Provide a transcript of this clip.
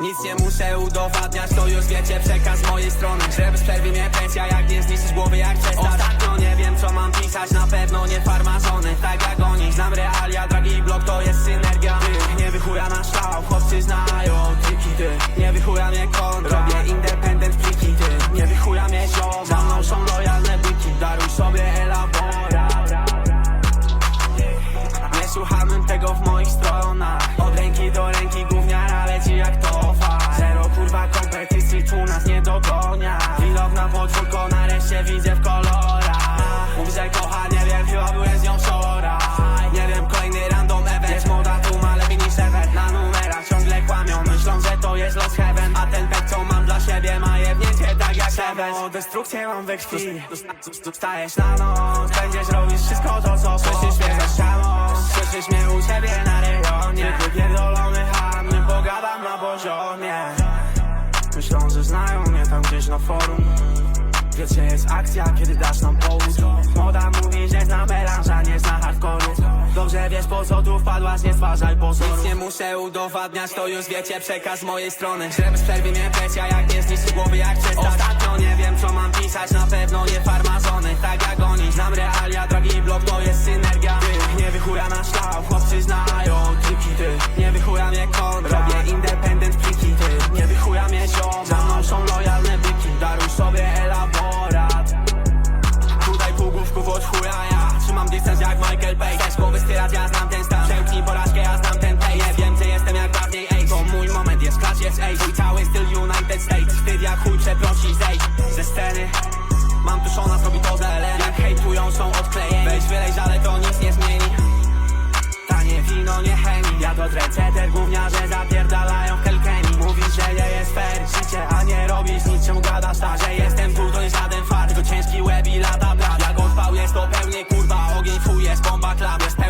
Nic nie muszę udowadniać, to już wiecie przekaz z mojej strony. Żeby z przerwy mnie presja, jak nie zniszczysz głowy jak przestać Ostatnio. Nie wiem co mam pisać, na pewno nie farmazony. Tak jak oni, znam realia, dragi blok to jest synergia. Ty, nie wychuja na szał, chłopcy znają triki Ty, nie wychuja mnie kontra, nareszcie widzę w kolorach. Mówi, że kocha, nie wiem, chyba byłem z nią wczoraj Nie wiem, kolejny random event. Jest moda tu ma lepiej niż event Na numerach ciągle kłamią Myślą, że to jest los heaven. A ten pek co mam dla siebie ma jebnięcie tak jak Seven O destrukcję mam we krwi. Stajesz na noc Będziesz robić wszystko to co Słyszysz mnie za ścianą Słyszysz mnie u ciebie na rejonie. Wypierdolony ham Nie pogadam na poziomie. Myślą, że znają mnie tam gdzieś na forum Wiecie, jest akcja, kiedy dasz nam powód Moda mówi, że zna melanża, nie zna hardkoru Dobrze wiesz po co tu wpadłaś, nie stwarzaj pozoru. Nic nie muszę udowadniać, to już wiecie przekaz z mojej strony. Żeby z mnie presja, jak nie zniszczy głowy jak przestać. Ostatnio są odklejeni Weź ale to nic nie zmieni. Tanie wino, nie chemii Ja to receder, gówniarze zapierdalają w Helkeni Mówisz, że nie jest fair życie, a nie robisz nic. Czemu gadasz tak, że jestem tu, to nie żaden fart. Tylko ciężki łeb i lata blat. Jak odpał jest to pełnie kurwa Ogień fuj jest bomba klap Jest pełny